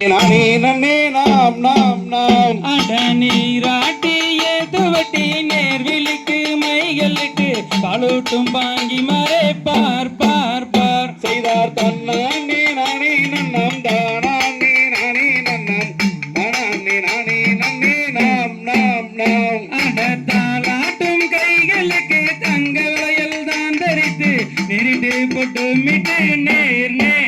நானே நன்னே நாம் நாம் நாம். அட நீராட்டி ஏதுவட்டி நேர் விழிக்கு மைகளிட்டு காலூட்டும் பாங்கி மறை பார் பார் பார். செய்தார் தன்னே நானே நன்னாம் தானே நானே நன்னாம். தானே நானே நன்னே நாம் நாம் நாம். அட தாளாட்டும் கைகளுக்கு தங்க வளையல் தான் தரித்து நெறிட்டு பொட்டு மிட்டு நேர் நேர்.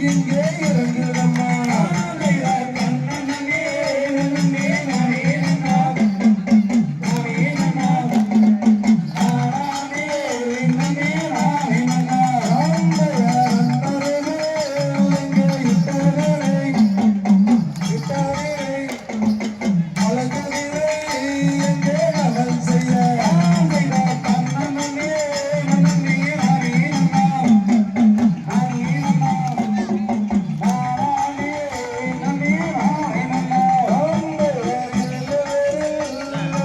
இங்கே இறங்குதம்மா.